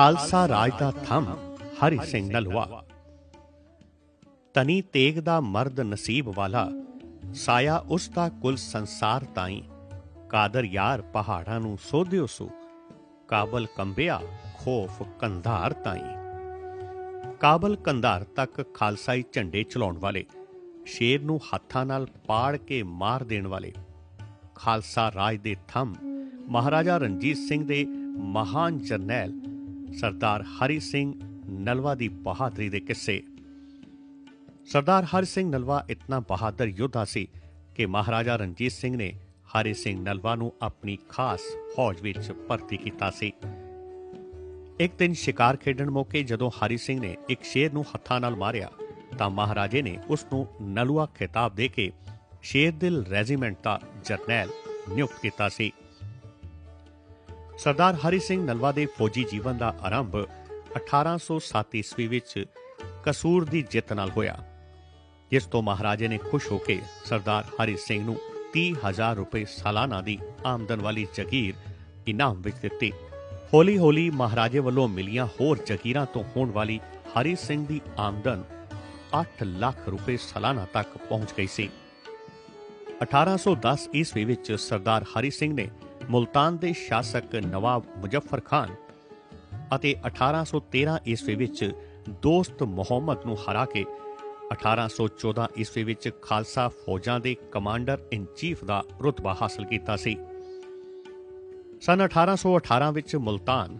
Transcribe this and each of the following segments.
ਖਾਲਸਾ ਰਾਜ ਦਾ ਥੰਮ, ਹਰੀ ਸਿੰਘ ਨਲਵਾ ਤਨੀ ਤੇਗ ਦਾ ਮਰਦ ਨਸੀਬ ਵਾਲਾ, ਸਾਇਆ ਉਸ ਦਾ ਕੁਲ ਸੰਸਾਰ ਤਾਈ। ਕਾਦਰ ਯਾਰ ਪਹਾੜਾਂ ਨੂੰ ਸੋਧਿਓ ਸੋ, ਕਾਬਲ ਕੰਬਿਆ ਖੋਫ ਕੰਧਾਰ ਤਾਈ। ਕਾਬਲ ਕੰਧਾਰ ਤੱਕ ਖਾਲਸਾਈ ਝੰਡੇ ਚਲਾਉਣ ਵਾਲੇ, ਸ਼ੇਰ ਨੂੰ ਹੱਥਾਂ ਨਾਲ ਪਾੜ ਕੇ ਮਾਰ ਦੇਣ ਵਾਲੇ। ਖਾਲਸਾ ਰਾਜ ਦੇ ਥੰਮ, ਮਹਾਰਾਜਾ ਰਣਜੀਤ ਸਿੰਘ ਦੇ ਮਹਾਨ ਜਰਨੈਲ ਸਰਦਾਰ ਹਰੀ ਸਿੰਘ ਨਲਵਾ ਦੀ ਬਹਾਦਰੀ ਦੇ ਕਿੱਸੇ। ਸਰਦਾਰ ਹਰੀ ਸਿੰਘ ਨਲਵਾ ਇਤਨਾ ਬਹਾਦਰ ਯੋਧਾ ਸੀ ਕਿ ਮਹਾਰਾਜਾ ਰਣਜੀਤ ਸਿੰਘ ਨੇ ਹਰੀ ਸਿੰਘ ਨਲਵਾ ਨੂੰ ਆਪਣੀ ਖਾਸ ਫੌਜ ਵਿੱਚ ਭਰਤੀ ਕੀਤਾ ਸੀ। ਇੱਕ ਦਿਨ ਸ਼ਿਕਾਰ ਖੇਡਣ ਮੌਕੇ ਜਦੋਂ ਹਰੀ ਸਿੰਘ ਨੇ ਇੱਕ ਸ਼ੇਰ ਨੂੰ ਹੱਥਾਂ ਨਾਲ ਮਾਰਿਆ, ਤਾਂ ਮਹਾਰਾਜੇ ਨੇ ਉਸ ਨੂੰ ਨਲੂਆ ਖਿਤਾਬ ਦੇ ਕੇ ਸ਼ੇਰ ਦਿਲ ਰੈਜੀਮੈਂਟ ਦਾ ਜਰਨੈਲ ਨਿਯੁਕਤ ਕੀਤਾ ਸੀ। ਸਰਦਾਰ ਹਰੀ ਸਿੰਘ ਨਲਵਾ ਦੇ ਫੌਜੀ ਜੀਵਨ ਦਾ ਆਰੰਭ 1807 ਈਸਵੀ ਵਿੱਚ ਕਸੂਰ ਦੀ ਜਿੱਤ ਨਾਲ ਹੋਇਆ, ਜਿਸ ਤੋਂ ਮਹਾਰਾਜੇ ਨੇ ਖੁਸ਼ ਹੋ ਕੇ ਸਰਦਾਰ ਹਰੀ ਸਿੰਘ ਨੂੰ 30000 ਰੁਪਏ ਸਾਲਾਨਾ ਦੀ ਆਮਦਨ ਵਾਲੀ ਜ਼ਗੀਰ ਇਨਾਮ ਵਿੱਚ ਦਿੱਤੀ। ਹੌਲੀ-ਹੌਲੀ ਮਹਾਰਾਜੇ ਵੱਲੋਂ ਮਿਲੀਆਂ ਹੋਰ ਜ਼ਗੀਰਾਂ ਤੋਂ ਹੋਣ ਵਾਲੀ ਹਰੀ ਸਿੰਘ ਦੀ ਆਮਦਨ 8 ਲੱਖ ਰੁਪਏ ਸਾਲਾਨਾ ਤੱਕ ਪਹੁੰਚ ਗਈ ਸੀ। 1810 ਈਸਵੀ ਵਿੱਚ ਸਰਦਾਰ ਹਰੀ ਸਿੰਘ ਨੇ ਮੁਲਤਾਨ ਦੇ ਸ਼ਾਸਕ ਨਵਾਬ ਮੁਜ਼ੱਫਰ ਖਾਨ ਅਤੇ 1813 ਈਸਵੀ ਵਿੱਚ ਦੋਸਤ ਮੁਹੰਮਦ ਨੂੰ ਹਰਾ ਕੇ 1814 ਈਸਵੀ ਵਿੱਚ ਖਾਲਸਾ ਫੌਜਾਂ ਦੇ ਕਮਾਂਡਰ ਇਨ ਚੀਫ ਦਾ ਰੁਤਬਾ ਹਾਸਲ ਕੀਤਾ ਸੀ। ਸਨ 1818 ਵਿੱਚ ਮੁਲਤਾਨ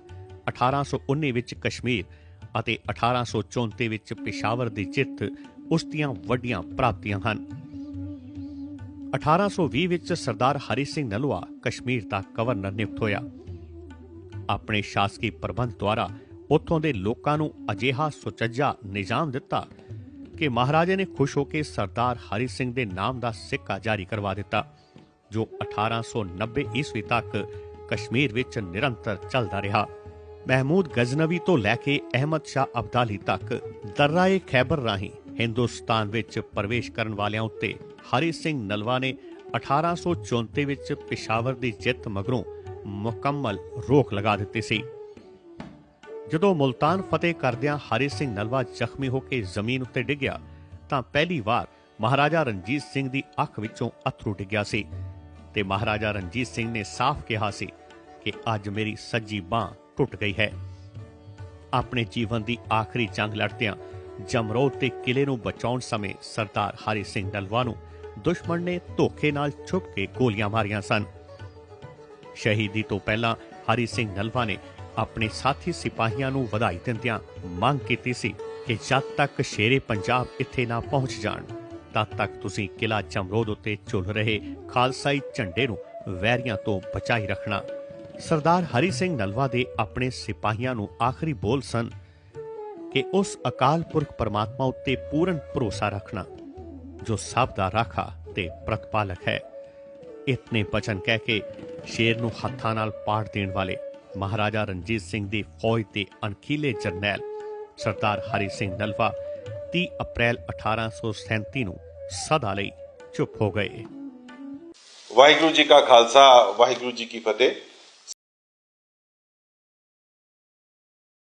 1819 ਵਿੱਚ ਕਸ਼ਮੀਰ ਅਤੇ 1834 ਵਿੱਚ ਪਿਸ਼ਾਵਰ ਦੀ ਜਿੱਤ ਉਸ ਦੀਆਂ ਵੱਡੀਆਂ ਪ੍ਰਾਪਤੀਆਂ ਹਨ। 1820 ਵਿੱਚ ਸਰਦਾਰ ਹਰੀ ਸਿੰਘ ਨਲਵਾ ਕਸ਼ਮੀਰ ਦਾ ਗਵਰਨਰ ਨਿਯੁਕਤ ਹੋਇਆ। ਆਪਣੇ ਸ਼ਾਸਕੀ ਪ੍ਰਬੰਧ ਦੁਆਰਾ ਉੱਥੋਂ ਦੇ ਲੋਕਾਂ ਨੂੰ ਅਜਿਹਾ ਸੁਚੱਜਾ ਨਿਜ਼ਾਮ ਦਿੱਤਾ ਕਿ ਮਹਾਰਾਜੇ ਨੇ ਖੁਸ਼ ਹੋ ਕੇ ਸਰਦਾਰ ਹਰੀ ਸਿੰਘ ਦੇ ਨਾਮ ਦਾ ਸਿੱਕਾ ਜਾਰੀ ਕਰਵਾ ਦਿੱਤਾ, ਜੋ 1890 ਈਸਵੀ ਤੱਕ ਕਸ਼ਮੀਰ ਵਿੱਚ ਨਿਰੰਤਰ ਚੱਲਦਾ ਰਿਹਾ। ਮਹਿਮੂਦ ਗਜ਼ਨਵੀ ਤੋਂ ਲੈ ਕੇ ਅਹਿਮਦ ਸ਼ਾਹ ਅਬਦਾਲੀ ਤੱਕ ਦਰਰਾਏ ਖੈਬਰ ਰਾਹੀਂ ਹਿੰਦੁਸਤਾਨ ਵਿੱਚ ਪ੍ਰਵੇਸ਼ ਕਰਨ ਵਾਲਿਆਂ ਉੱਤੇ ਹਰੀ ਸਿੰਘ ਨਲਵਾ ਨੇ 1834 ਵਿੱਚ ਪਿਸ਼ਾਵਰ ਦੀ ਜਿੱਤ ਮਗਰੋਂ ਮੁਕੰਮਲ ਰੋਕ ਲਗਾ ਦਿੱਤੀ ਸੀ। ਜਦੋਂ ਮੁਲਤਾਨ ਫਤਿਹ ਕਰਦਿਆਂ ਹਰੀ ਸਿੰਘ ਨਲਵਾ ਜ਼ਖਮੀ ਹੋ ਕੇ ਜ਼ਮੀਨ ਉੱਤੇ ਡਿੱਗਿਆ, ਤਾਂ ਪਹਿਲੀ ਵਾਰ ਮਹਾਰਾਜਾ ਰਣਜੀਤ ਸਿੰਘ ਦੀ ਅੱਖ ਵਿੱਚੋਂ ਅਥਰੂ ਡਿੱਗਿਆ ਸੀ ਤੇ ਮਹਾਰਾਜਾ ਰਣਜੀਤ ਸਿੰਘ ਨੇ ਸਾਫ਼ ਕਿਹਾ ਸੀ ਕਿ ਅੱਜ ਮੇਰੀ ਸੱਜੀ ਬਾਹ ਟੁੱਟ ਗਈ ਹੈ। ਆਪਣੇ ਜੀਵਨ ਦੀ ਆਖਰੀ ਜੰਗ ਲੜਦਿਆਂ ਜਮਰੋਦ ਦੇ ਕਿਲੇ ਨੂੰ ਬਚਾਉਣ ਸਮੇਂ ਸਰਦਾਰ ਹਰੀ ਸਿੰਘ ਨਲਵਾ ਨੂੰ ਦੁਸ਼ਮਣ ਨੇ ਧੋਖੇ ਨਾਲ ਛੁਪ ਕੇ ਗੋਲੀਆਂ ਮਾਰੀਆਂ ਸਨ। ਸ਼ਹੀਦੀ ਤੋਂ ਪਹਿਲਾਂ ਹਰੀ ਸਿੰਘ ਨਲਵਾ ਨੇ ਆਪਣੇ ਸਾਥੀ ਸਿਪਾਹੀਆਂ ਨੂੰ ਵਧਾਈ ਦਿੰਦਿਆਂ ਮੰਗ ਕੀਤੀ ਸੀ ਕਿ ਜਦ ਤੱਕ ਸ਼ੇਰੇ ਪੰਜਾਬ ਇੱਥੇ ਨਾ ਪਹੁੰਚ ਜਾਣ, ਤਦ ਤੱਕ ਤੁਸੀਂ ਕਿਲਾ ਜਮਰੋਦ ਉੱਤੇ ਝੁਲ ਰਹੇ ਖਾਲਸਾਈ ਝੰਡੇ ਨੂੰ ਵੈਰੀਆਂ ਤੋਂ ਬਚਾਈ ਰੱਖਣਾ। ਸਰਦਾਰ ਹਰੀ ਸਿੰਘ ਨਲਵਾ ਦੇ ਆਪਣੇ ਸਿਪਾਹੀਆਂ ਨੂੰ ਆਖਰੀ ਬੋਲ ਸਨ ਕਿ ਉਸ ਅਕਾਲ ਪੁਰਖ ਪਰਮਾਤਮਾ ਉੱਤੇ ਪੂਰਨ ਭਰੋਸਾ ਰੱਖਣਾ, ਜੋ ਸਭ ਦਾ ਰਾਖਾ ਤੇ ਪ੍ਰਤਪਾਲਕ ਹੈ। ਇਤਨੇ ਬਚਨ ਕਹਿ ਕੇ ਸ਼ੇਰ ਨੂੰ ਹੱਥਾਂ ਨਾਲ ਪਾੜ ਦੇਣ ਵਾਲੇ ਮਹਾਰਾਜਾ ਰਣਜੀਤ ਸਿੰਘ ਦੀ ਫੌਜ ਦੇ ਅਣਖੀਲੇ ਜਰਨੈਲ ਸਰਦਾਰ ਹਰੀ ਸਿੰਘ ਨਲਵਾ 30 ਅਪ੍ਰੈਲ 1837 ਨੂੰ ਸਦਾ ਲਈ ਚੁੱਪ ਹੋ ਗਏ। ਵਾਹਿਗੁਰੂ ਜੀ ਕਾ ਖਾਲਸਾ, ਵਾਹਿਗੁਰੂ ਜੀ ਕੀ ਫਤਿਹ।